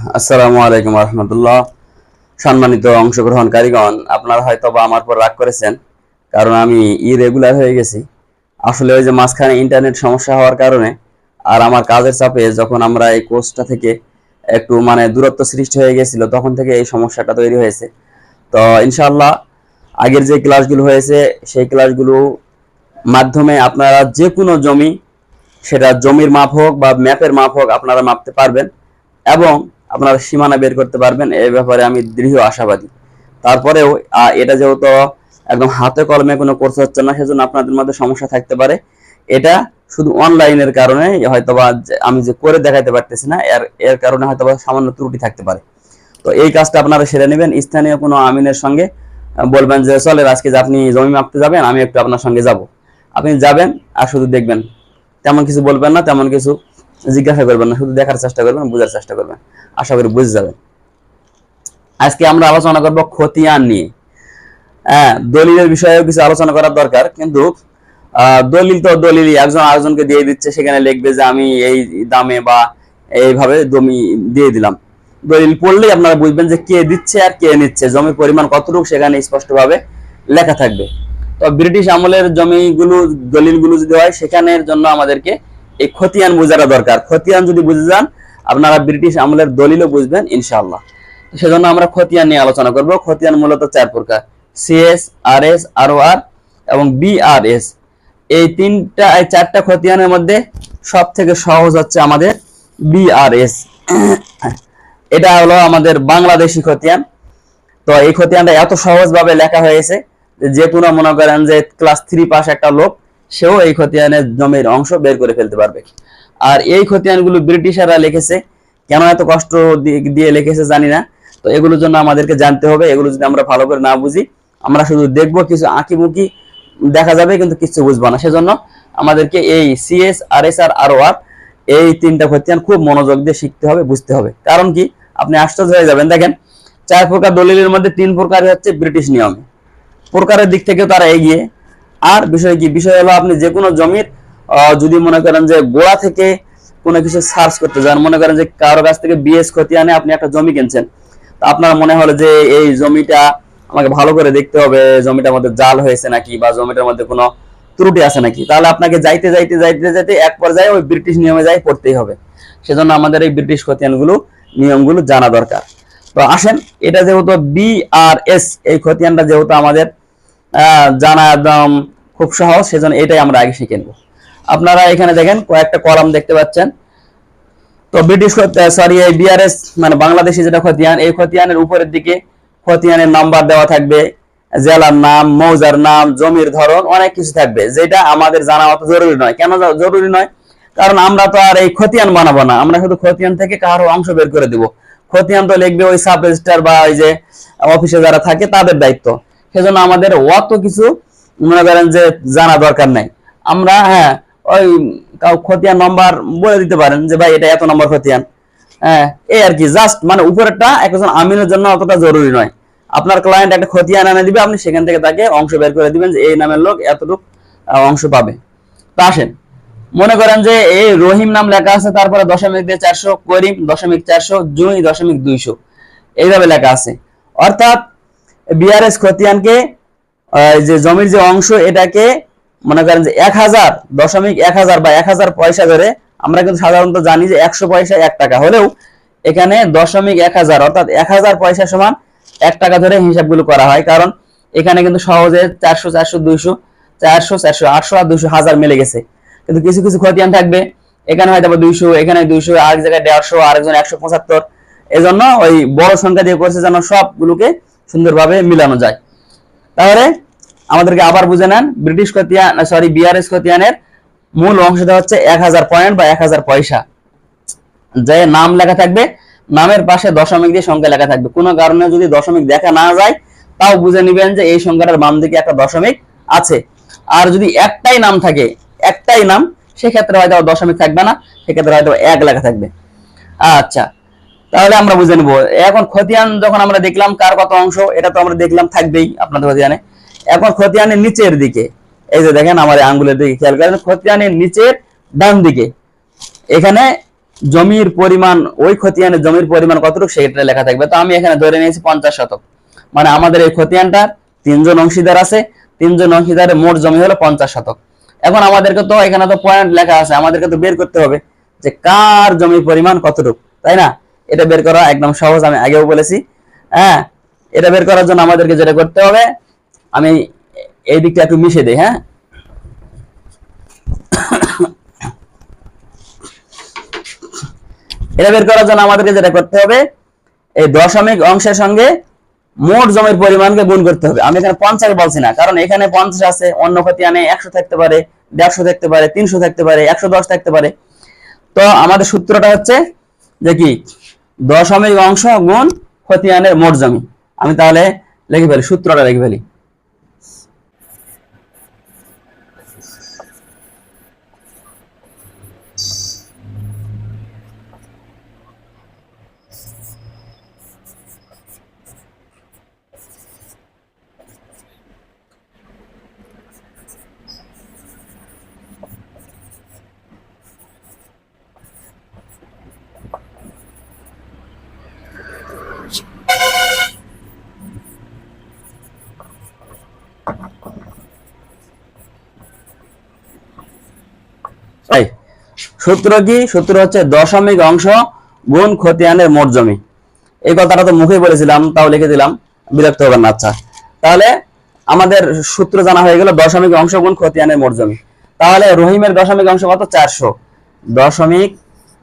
আসসালামু আলাইকুম রহমতুল্লাহ। সম্মানিত অংশগ্রহণকারীগণ, আপনারা হয়তো বা আমার পর রাগ করেছেন, কারণ আমি ইরেগুলার হয়ে গেছি। আসলে ওই যে মাঝখানে ইন্টারনেট সমস্যা হওয়ার কারণে আর আমার কাজের চাপে যখন আমরা এই কোর্সটা থেকে একটু মানে দূরত্ব সৃষ্টি হয়ে গেছিল, তখন থেকে এই সমস্যাটা তৈরি হয়েছে। তো ইনশাআল্লাহ, আগের যে ক্লাসগুলো হয়েছে, সেই ক্লাসগুলো মাধ্যমে আপনারা যে কোনো জমি, সেটা জমির মাপ হোক বা ম্যাপের মাপ হোক আপনারা মাপতে পারবেন এবং আপনারা সীমানা বের করতে পারবেন এই ব্যাপারে আমি দৃঢ় আশাবাদী। তারপরেও এটা যেহেতু একদম হাতে কলমে কোনো কোর্স হচ্ছে না, সেজন্য আপনাদের মধ্যে সমস্যা থাকতে পারে। এটা শুধু অনলাইনের কারণে হয়তোবা আমি যে করে দেখাতে পারতেছি না, এর এর কারণে হয়তোবা সামান্য ত্রুটি থাকতে পারে। তো এই কাজটা আপনারা সেরে নেবেন। স্থানীয় কোনো আমিনের সঙ্গে বলবেন যে, চলেন, আজকে যে আপনি জমি মাপতে যাবেন, আমি একটু আপনার সঙ্গে যাব। আপনি যাবেন আর শুধু দেখবেন। তেমন কিছু বলবেন না, তেমন কিছু জিজ্ঞাসা করবেন না, শুধু দেখার চেষ্টা করবেন, বোঝার চেষ্টা করবেন। আশা করি বুঝে যাবেন। আজকে আমরা আলোচনা করব খতিয়ান নিয়ে। হ্যাঁ দলিলের বিষয়েও কিছু আলোচনা করার দরকার, কিন্তু দলিল তো দলিলই, একজন আরেকজনকে দিয়ে দিচ্ছে, সেখানে লিখবে যে আমি এই দামে বা এইভাবে জমি দিয়ে দিলাম। দলিল পড়লেই আপনারা বুঝবেন যে কে দিচ্ছে আর কে নিচ্ছে, জমির পরিমাণ কতটুকু সেখানে স্পষ্টভাবে লেখা থাকবে। তো ব্রিটিশ আমলের জমিগুলো, দলিলগুলো যদি হয়, সেখানের জন্য আমাদেরকে এই খতিয়ান বোঝাটা দরকার। খতিয়ান যদি বুঝে যান, আপনারা ব্রিটিশ আমলের দলিলও বুঝবেন, ইনশাআল্লাহ। সেজন্য আমরা খতিয়ান নিয়ে আলোচনা করব। খতিয়ান মূলত চার প্রকার, সিএস আর এস আর আর এবং বিআরএস। এই তিনটা, এই চারটা খতিয়ানের মধ্যে সব থেকে সহজ হচ্ছে আমাদের বিআরএস। এটা হলো আমাদের বাংলাদেশি খতিয়ান। তো এই খতিয়ানটা এত সহজভাবে লেখা হয়েছে যে কোনো মনে করেন যে ক্লাস থ্রি পাস একটা লোক সেও এই খতিয়ানের জমির অংশ বের করে ফেলতে পারবে। আর এই খতিয়ানগুলো ব্রিটিশাররা লিখেছে। কেন এত কষ্ট দিয়ে লিখেছে জানি না। তো এগুলোর জন্য আমাদেরকে জানতে হবে। এগুলো যদি আমরা ভালো করে না বুঝি, আমরা শুধু দেখব কিছু আঁকি মুখি দেখা যাবে কিন্তু কিছু বুঝব না। সেজন্য আমাদেরকে এই সিএস আর এস আর আর আর এই তিনটা খতিয়ান খুব মনোযোগ দিয়ে শিখতে হবে, বুঝতে হবে। কারণ কি? আপনি আশ্চর্য হয়ে যাবেন। দেখেন, চার প্রকার দলিলের মধ্যে তিন প্রকার হচ্ছে ব্রিটিশ নিয়মে। প্রকারের দিক থেকে তারা এগিয়ে। আর বিষয় কি? বিষয় হলো আপনি যে কোনো জমির যদি মনে করেন যে গোড়া থেকে কোনো কিছু সার্চ করতে যান, মনে করেন যে কারও কাছ থেকে বিএস খতিয়ানে আপনি একটা জমি কিনছেন আপনার মনে হলো যে এই জমিটা আমাকে ভালো করে দেখতে হবে জমিটার মধ্যে জাল হয়েছে নাকি বা জমিটার মধ্যে কোনো ত্রুটি আছে নাকি? তাহলে আপনাকে যাইতে যাইতে যাইতে যাইতে এক পর্যায়ে ওই ব্রিটিশ নিয়মে যাই পড়তেই হবে। সেজন্য আমাদের এই ব্রিটিশ খতিয়ানগুলো নিয়মগুলো জানা দরকার। তো আসেন, এটা যেহেতু বিআরএস এই খতিয়ানটা যেহেতু আমাদের জানা একদম খুব সহজ, সেজন্য এটাই আমরা আগে শিখে নেব। আপনারা এখানে দেখেন, কয়েকটা কলাম দেখতে পাচ্ছেন। তো ব্রিটিশ সরি এই বিআরএস মানে বাংলাদেশি যেটা খতিয়ান, এই খতিয়ানের উপরের দিকে খতিয়ানের নাম্বার দেওয়া থাকবে। জেলার নাম, মৌজার নাম, জমির ধরন, অনেক কিছু থাকবে। যেটা আমাদের জানা অত জরুরি নয়। কেন জরুরি নয়? কারণ আমরা তো আর এই খতিয়ান বানাবো না। আমরা শুধু খতিয়ান থেকে কারও অংশ বের করে দিব। খতিয়ান তো লিখবে ওই সাব রেজিস্ট্রার বা ওই যে অফিসে যারা থাকে, তাদের দায়িত্ব। সেজন্য আমাদের অত কিছু মনে করেন যে জানা দরকার নাই। আমরা হ্যাঁ ওই কাউ খতিয়ান নম্বর বলে দিতে পারেন যে, ভাই, এটা এত নম্বর খতিয়ান। হ্যাঁ এই আর কি জাস্ট মানে উপরেরটা একজন আমিনের জন্য অতটা জরুরি নয়। আপনার ক্লায়েন্ট একটা খতিয়ান এনে দিবে, আপনি সেখান থেকে তাকে অংশ বের করে দিবেন যে, এই নামের লোক এতটুকু অংশ পাবে। তা আসেন, মনে করেন যে, এই রহিম নাম লেখা আছে, তারপরে দশমিক দিয়ে চারশো, করিম দশমিক চারশো জুই দশমিক দুইশো, এইভাবে লেখা আছে। অর্থাৎ বিআরএস খতিয়ানকে যে জমির যে অংশ, এটাকে মনে করেন যে এক হাজার দশমিক এক হাজার বা এক হাজার পয়সা ধরে আমরা কিন্তু সাধারণত জানি যে একশো পয়সা এক টাকা। হলেও এখানে দশমিক এক হাজার অর্থাৎ এক হাজার পয়সা সমান এক টাকা ধরে হিসাবগুলো করা হয়। কারণ এখানে কিন্তু সহজে চারশো চারশো, দুইশো, চারশো চারশো, আটশো আর দুইশো হাজার মিলে গেছে। কিন্তু কিছু কিছু খতিয়ান থাকবে। এখানে হয়তো দুইশো, এখানে দুইশো, আরেক জায়গায় দেড়শো, আরেকজন একশো পঁচাত্তর। এজন্য ওই বড় সংখ্যা দিয়ে করছে যেন সবগুলোকে সুন্দরভাবে মিলানো যায়। তাহলে আমাদেরকে আবার বুঝে নেন ব্রিটিশ খতিয়ান সরি বিআরএস খতিয়ানের মূল অংশটা হচ্ছে এক হাজার পয়েন্ট বা এক হাজার পয়সা। যে নাম লেখা থাকবে, নামের পাশে দশমিক দিয়ে সংখ্যা লেখা থাকবে। কোনো কারণে যদি দশমিক দেখা না যায়, তাও বুঝে নিবেন যে এই সংখ্যাটার বাম দিকে একটা দশমিক আছে। আর যদি একটাই নাম থাকে, একটাই নাম, সেক্ষেত্রে হয়তো দশমিক থাকবে না, সেক্ষেত্রে হয়তো এক লেখা থাকবে। আচ্ছা তাহলে আমরা বুঝে নিব। এখন খতিয়ান যখন আমরা দেখলাম কার কত অংশ, এটা তো আমরা দেখলাম থাকবেই আপনাদের খতিয়ানে। এখন খতিয়ানের নিচের দিকে, এই যে দেখেন আমার আঙ্গুলের দিকে, খেয়াল করেন খতিয়ানের নিচের ডান দিকে। এখানে জমির পরিমাণ, ওই খতিয়ানের জমির পরিমাণ কতটুকু সেটা লেখা থাকবে। তো আমি এখানে ধরে নিয়েছি পঞ্চাশ শতক। মানে আমাদের এই খতিয়ানটার তিনজন অংশীদার আছে, তিনজন অংশীদারের মোট জমি হলো পঞ্চাশ শতক। এখন আমাদেরকে তো এখানে তো পয়েন্ট লেখা আছে, আমাদেরকে তো বের করতে হবে যে কার জমির পরিমাণ কতটুকু, তাই না? এটা বের করা একদম সহজ, আমি আগেও বলেছি। হ্যাঁ এটা বের করার জন্য আমাদেরকে যেটা করতে হবে, আমি এই দিকটা একটু মিশে দিই হ্যাঁ। এটা বের করার জন্য আমাদেরকে যেটা করতে হবে, এই দশমিক অংশের সঙ্গে মোট জমির পরিমাণকে গুণ করতে হবে। আমি এখানে পঞ্চাশ বলছি না, কারণ এখানে পঞ্চাশ আছে, অন্য খতিয়ানে একশো থাকতে পারে, দেড়শো থাকতে পারে, তিনশো থাকতে পারে, একশো দশ থাকতে পারে। তো আমাদের সূত্রটা হচ্ছে যে কি দশমিক অংশ গুণ খতিয়ানের মোট জমি। আমি তাহলে লিখে ফেলি সূত্রটা লিখে ফেলি এই সূত্র কি? সূত্র হচ্ছে দশমিক অংশ গুণ খতিয়ানের মোট জমি। এই কথাটা তো মুখে বলেছিলাম, তাও লিখে দিলাম। বিরক্ত হবেন না আচ্ছা। তাহলে আমাদের সূত্র জানা হয়ে গেল দশমিক অংশ গুণ খতিয়ানের মোট জমি। তাহলে রহিমের দশমিক অংশ কত? চারশো। দশমিক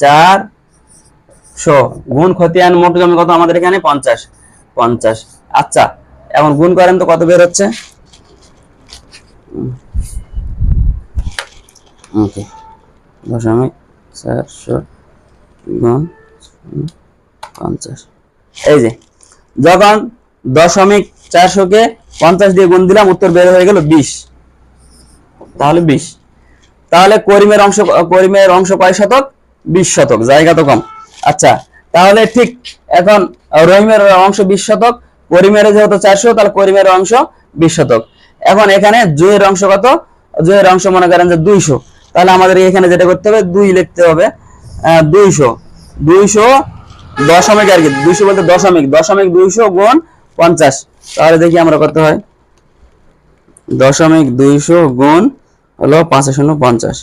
চারশো গুণ খতিয়ান মোট জমি কত আমাদের এখানে? পঞ্চাশ। পঞ্চাশ। আচ্ছা এখন গুণ করেন তো কত বের হচ্ছে? ওকে। দশমিক চারশো গুণ পঞ্চাশ। এই যে, যখন দশমিক চারশোকে পঞ্চাশ দিয়ে গুণ দিলাম, উত্তর বের হয়ে গেল বিশ। তাহলে বিশ। তাহলে করিমের অংশ করিমের অংশ কয় শতক? বিশ শতক, জায়গা তো কম। আচ্ছা তাহলে ঠিক এখন রহিমের অংশ বিশ শতক, করিমের যেহেতু চারশো তাহলে করিমের অংশ বিশ শতক। এখন এখানে জুয়ের অংশ কত? জুয়ের অংশ মনে করেন যে দুইশো। তাহলে আমাদের এখানে যেটা করতে হবে, দুই লিখতে হবে দুইশো। দুইশো দশমিক আর কি, দুইশো বলতে দশমিক দশমিক দুইশো গুণ পঞ্চাশ। তাহলে দেখি আমরা কত হয়? দশমিক দুইশো গুণ হলো পাঁচশো শূন্য পঞ্চাশ।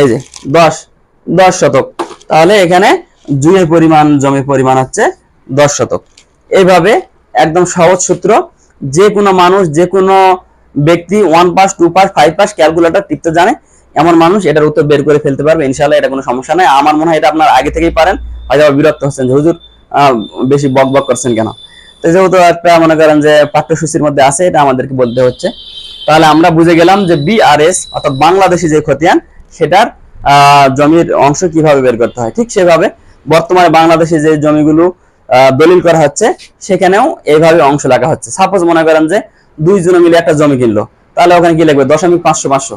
এই যে, দশ দশ শতক। তাহলে এখানে জুয়ের পরিমাণ, জমির পরিমাণ হচ্ছে দশ শতক। এইভাবে একদম সহজ সূত্র, যে কোনো মানুষ, যে কোনো ব্যক্তি one pass two pass five pass calculator টিপতে জানে? এমন মানুষ, এটার উত্তর বের করে ফেলতে পারবে ইনশাল্লাহ এটা কোনো সমস্যা নাই। আমার মনে হয় এটা আপনার আগে থেকেই পারেন হয়তো বিরক্ত হচ্ছেন হুজুর বেশি বক বক করছেন কেন? তো যেহেতু একটা মনে করেন যে, পাঠ্যসূচির মধ্যে আছে, এটা আমাদেরকে বলতে হচ্ছে। তাহলে আমরা বুঝে গেলাম যে বিআরএস অর্থাৎ বাংলাদেশি যে খতিয়ান, সেটার জমির অংশ কীভাবে বের করতে হয়। ঠিক সেভাবে বর্তমানে বাংলাদেশে যে জমিগুলো দলিল করা হচ্ছে, সেখানেও এইভাবে অংশ লাগা হচ্ছে। সাপোজ মনে করেন যে দুইজনে মিলে একটা জমি কিনলো, তাহলে ওখানে কি লাগবে দশমিক পাঁচশো পাঁচশো।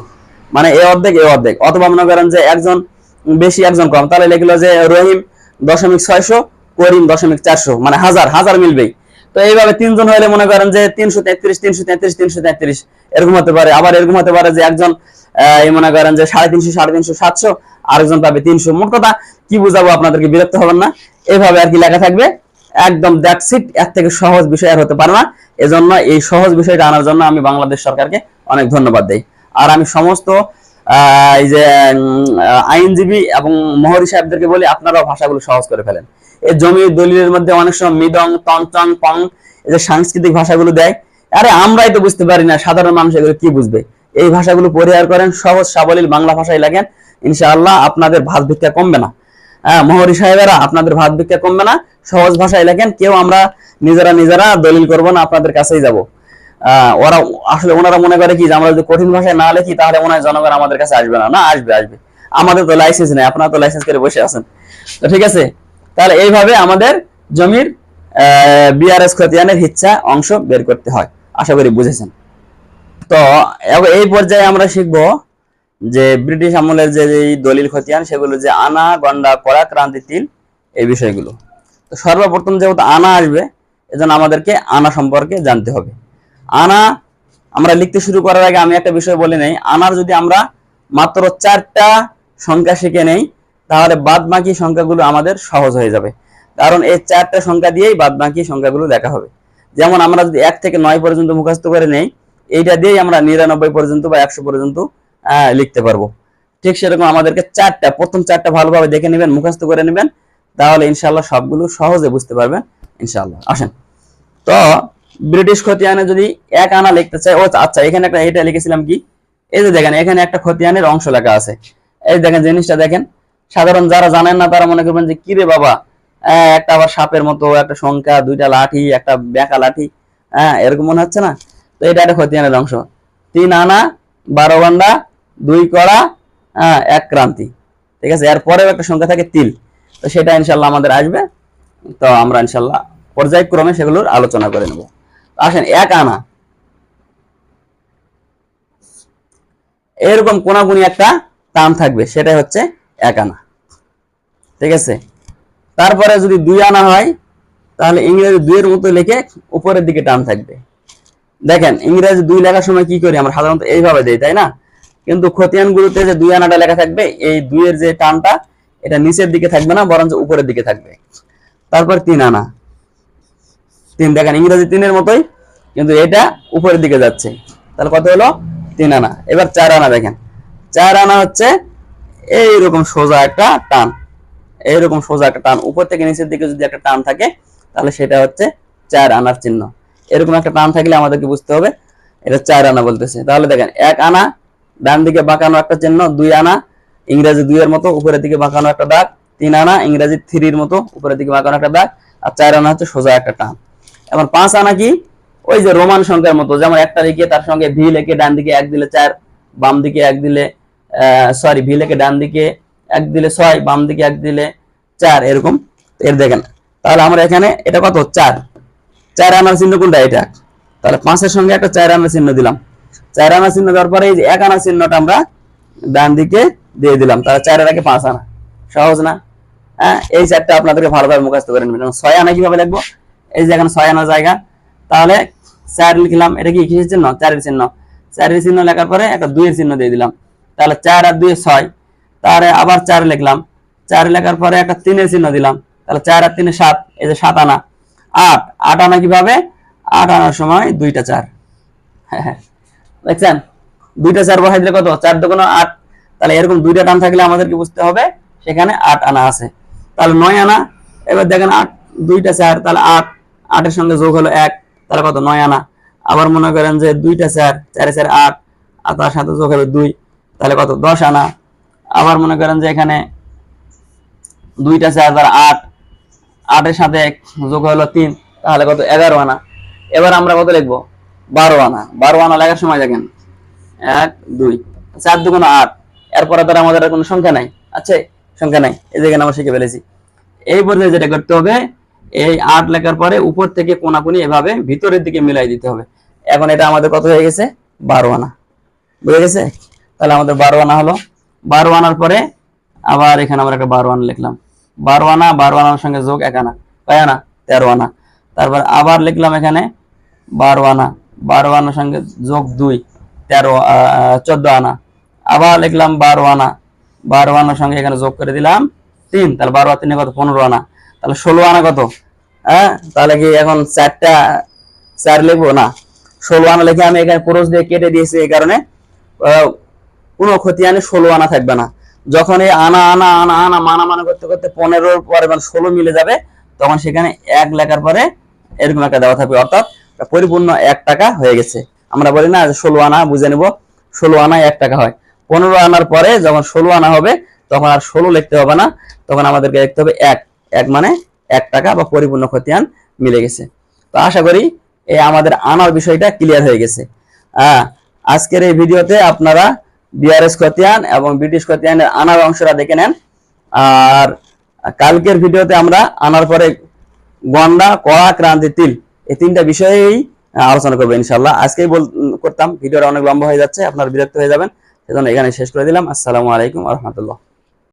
মানে এ অর্ধেক এ অর্ধেক। অথবা মনে করেন যে একজন বেশি, একজন কম। তাহলে লিখলো যে রহিম দশমিক ছয়শো, করিম দশমিক চারশো। মানে হাজার হাজার মিলবেই। তো এইভাবে তিনজন হলে মনে করেন যে তিনশো তেত্রিশ তিনশো তেত্রিশ তিনশো তেত্রিশ। এরকম হতে পারে। আবার এরকম হতে পারে যে একজন মনে করেন যে সাড়ে তিনশো সাড়ে তিনশো, সাতশো, আরেকজন পাবে তিনশো। মোট কথা কি বুঝাবো আপনাদেরকে? বিরক্ত হবেন না। এইভাবে আর কি লেখা থাকবে। একদম দ্যাটস ইট এর থেকে সহজ বিষয় আর হতে পারে না। এজন্য এই সহজ বিষয়টা আনার জন্য আমি বাংলাদেশ সরকারকে অনেক ধন্যবাদ দেই। আর আমি সমস্ত এই যে আইনজীবী এবং মহরি সাহেবদেরকে বলি, আপনারাও ভাষাগুলো সহজ করে ফেলেন। এই জমি দলিলের মধ্যে অনেক সময় মৃদং তঞ্চং পং, এই যে সাংস্কৃতিক ভাষাগুলো দেয়। আরে আমরাই তো বুঝতে পারি না সাধারণ মানুষ এগুলো কি বুঝবে। এই ভাষাগুলো পরিহার করেন, সহজ সাবলীল বাংলা ভাষায় লাগেন ইনশাআল্লাহ আপনাদের ভাত ভিক্ষা কমবে না। হ্যাঁ মহরি সাহেবেরা আপনাদের ভাত ভিক্ষা কমবে না। সহজ ভাষায় লেখেন, কেউ আমরা নিজেরা নিজেরা দলিল করব না, আপনাদের কাছেই যাব। ওরা আসলে ওনারা মনে করে কি যে আমরা যদি কঠিন ভাষায় না লেখি, তাহলে হয় জনগণ আমাদের কাছে আসবে না। না, আসবে আসবে। আমাদের তো লাইসেন্স নেই, আপনারা তো লাইসেন্স করে বসে আছেন। তো ঠিক আছে? তাহলে এইভাবে আমাদের জমির বিআরএস খতিয়ানের হিচ্ছা অংশ বের করতে হয়। আশা করি বুঝেছেন। তো এই পর্যায়ে আমরা শিখব যে ব্রিটিশ আমলের যে দলিল খতিয়ান, সেগুলো যে আনা, গন্ডা কড়া ক্রান্তি, তিল, এই বিষয়গুলো। তো সর্বপ্রথম যেহেতু আনা আসবে, এজন্য আমাদেরকে আনা সম্পর্কে জানতে হবে। আনা, আমরা লিখতে শুরু করার আগে আমি একটা বিষয় বলে নেই। আনার যদি আমরা মাত্র চারটা সংখ্যা শিখে নেই, তাহলে বাদ বাকি সংখ্যাগুলো আমাদের সহজ হয়ে যাবে। কারণ এই চারটা সংখ্যা দিয়েই বাদ বাকি সংখ্যাগুলো দেখা হবে। যেমন আমরা যদি এক থেকে নয় পর্যন্ত মুখস্থ করে নেই, এইটা দিয়েই আমরা নিরানব্বই পর্যন্ত বা একশো পর্যন্ত লিখতে পারব। ঠিক সেরকম আমাদেরকে চারটা, প্রথম চারটা ভালোভাবে দেখে নেবেন, মুখস্থ করে নেবেন, তাহলে ইনশাল্লাহ সবগুলো সহজে বুঝতে পারবেন ইনশাল্লাহ আসেন। তো ব্রিটিশ খতিয়ানে যদি এক আনা লিখতে চাই ও আচ্ছা এখানে একটা এটা লিখেছিলাম কি? এই যে দেখেন, এখানে একটা খতিয়ানের অংশ লেখা আছে। এই দেখেন, জিনিসটা দেখেন। সাধারণ যারা জানেন না, তারা মনে করবেন যে, কি রে বাবা? একটা আবার সাপের মতো, একটা সংখ্যা দুইটা লাঠি, একটা বেঁকা লাঠি। হ্যাঁ এরকম মনে হচ্ছে না? তো এটা একটা খতিয়ানের অংশ। তিন আনা, বারো বান্ডা, দুই কড়া এক ক্রান্তি। ঠিক আছে? এরপরেও একটা সংখ্যা থাকে তিল। তো সেটা ইনশাল্লাহ আমাদের আসবে। তো আমরা ইনশাল্লাহ পর্যায়ক্রমে সেগুলোর আলোচনা করে নেব। আসেন, এক আনা। এরকম কোনাগুনি একটা টান থাকবে, সেটাই হচ্ছে এক আনা। ঠিক আছে? তারপরে যদি দুই আনা হয়, তাহলে ইংরেজি দুইয়ের মতো লিখে উপরের দিকে টান থাকবে। দেখেন, ইংরেজি দুই লেখার সময় কি করি, আমরা সাধারণত এইভাবে দেই, তাই না? কিন্তু খতিয়ান গুলোতে যে দুই আনাটা লেখা থাকবে, এই দুইয়ের যে টানটা, এটা নিচের দিকে থাকবে না, বরঞ্চ উপরের দিকে থাকবে। তারপর তিন আনা। তিন, দেখেন, ইংরেজি তিনের মতোই, কিন্তু এটা উপরের দিকে যাচ্ছে। তাহলে কত হলো? তিন আনা। এবার চার আনা দেখেন। চার আনা হচ্ছে এইরকম সোজা একটা টান। এইরকম সোজা একটা টান। উপর থেকে নিচের দিকে যদি একটা টান থাকে, তাহলে সেটা হচ্ছে চার আনার চিহ্ন। এরকম একটা টান থাকলে আমাদেরকে বুঝতে হবে, এটা চার আনা বলতেছে। তাহলে দেখেন, এক আনা, ডান দিকে বাঁকানো একটা চিহ্ন, দুই আনা, ইংরেজি দুইয়ের মতো উপরের দিকে বাঁকানো একটা দাগ, তিন আনা, ইংরেজি থ্রির মতো উপরের দিকে বাঁকানো একটা দাগ, আর চার আনা হচ্ছে সোজা একটা টান। এখন পাঁচ আনা কি? ওই যে রোমান সংখ্যার মতো, যেমন একটা লিখে তার সঙ্গে ভি লেখে ডান দিকে, এক দিলে চার, বাম দিকে এক দিলে সরি ভি লেখে ডান দিকে, এক দিলে ছয়, বাম দিকে এক দিলে চার, এরকম। এর দেখেন, তাহলে আমরা এখানে এটা কত? চার। চার আনার চিহ্ন কোনটা? এটা। তাহলে পাঁচের সঙ্গে একটা চার আনার চিহ্ন দিলাম। চার আনার চিহ্ন দেওয়ার পরে এই যে এক আনার চিহ্নটা আমরা ডান দিকে দিয়ে দিলাম। তাহলে চারের আগে পাঁচ আনা। সহজ না? হ্যাঁ এই চারটা আপনাদেরকে ভালোভাবে মুখস্থ করে নেবেন। ছয় আনা কীভাবে লিখব এই যে এখানে ছয় আনা জায়গা, তাহলে চার লিখলাম, এটা কি কিসের চিহ্ন? চারের চিহ্ন। চারের চিহ্ন লেখার পরে একটা দুইয়ের চিহ্ন দিয়ে দিলাম। তাহলে চার আর দুই ছয়। তারে আবার চার লিখলাম। চার লেখার পরে একটা তিনের চিহ্ন দিলাম। তাহলে চার আর তিনে সাত, এই যে সাত আনা। আট আট আনা কীভাবে? আট আনার সময় দুইটা চার। হ্যাঁ দেখছেন? দুইটা চার বসাই দিলে কত? চার দোকানো আট। তাহলে এরকম দুইটা টান থাকলে আমাদেরকে বুঝতে হবে, সেখানে আট আনা আছে। তাহলে নয় আনা। এবার দেখেন আট, দুইটা চার, তাহলে আট। আটের সঙ্গে যোগ হলো এক তাহলে কত? নয় আনা। আবার মনে করেন যে দুইটা চার, চারে চার আট, আর তার সাথে যোগ হবে দুই, তাহলে কত? দশ আনা। আবার মনে করেন যে এখানে দুইটা চার, তার আট, আটের সাথে এক, যোগ হলো তিন, তাহলে কত? এগারো আনা। এবার আমরা কত লিখব? বারো আনা। বারো আনা লেখার সময় দেখেন। এক, দুই, চার দুগুণ আট। এরপরে তার আমাদের কোনো সংখ্যা নাই। আছে? সংখ্যা নাই। এই জায়গায় আমরা শিখে ফেলেছি। এই পর্যায়ে যেটা করতে হবে এই আট লেখার পরে উপর থেকে কোনাকুনি এভাবে ভিতরের দিকে মিলাই দিতে হবে। এখন এটা আমাদের কত হয়ে গেছে? বারো আনা। বুঝে গেছে? তাহলে আমাদের বারো আনা হলো। বারো আনার পরে আবার এখানে আমরা একটা বারো আনা লিখলাম। বারো আনা, বারো আনার সঙ্গে যোগ এক আনা। কয় আনা? তেরো আনা। তারপর আবার লিখলাম এখানে বারো আনা। বারো আনার সঙ্গে যোগ দুই, তেরো চোদ্দ আনা। আবার লিখলাম বারো আনা। বারো আনার সঙ্গে এখানে যোগ করে দিলাম তিন। তাহলে বারো আর তিনে কত? পনেরো আনা। তাহলে ষোলো আনা কত? হ্যাঁ? তাহলে কি এখন চারটা, চার লিখব না, ষোলো আনা লিখে আমি এখানে পুরুষ দিয়ে কেটে দিয়েছি এই কারণে কোনো ক্ষতি আনে ষোলো আনা থাকবে না। যখন এই আনা আনা আনা আনা মানা মানা করতে করতে পনেরোর পরে মানে ষোলো মিলে যাবে, তখন সেখানে এক লেখার পরে এরকম একটা দেওয়া থাকবে। অর্থাৎ পরিপূর্ণ এক টাকা হয়ে গেছে। আমরা বলি না ষোলো আনা, বুঝে নেব, ষোলো আনা এক টাকা হয়। পনেরো আনার পরে যখন ষোলো আনা হবে, তখন আর ষোলো লিখতে হবে না। তখন আমাদেরকে লিখতে হবে এক। এক মানে এক টাকা বা পরিপূর্ণ খতিয়ান মিলে গেছে। তো আশা করি এই আমাদের আনার বিষয়টা ক্লিয়ার হয়ে গেছে। হ্যাঁ আজকের এই ভিডিওতে আপনারা বিআরএস খতিয়ান এবং ব্রিটিশ খতিয়ানের আনার অংশটা দেখে নেন। আর কালকের ভিডিওতে আমরা আনার পরে গন্ডা, কড়া, ক্রান্তি, তিল এই তিনটা বিষয়েই আলোচনা করব ইনশাল্লাহ আজকেই বল, করতাম, ভিডিওটা অনেক লম্বা হয়ে যাচ্ছে, আপনার বিরক্ত হয়ে যাবেন। সেজন্য এখানে শেষ করে দিলাম। আসসালামু আলাইকুম রহমতুল্লাহ।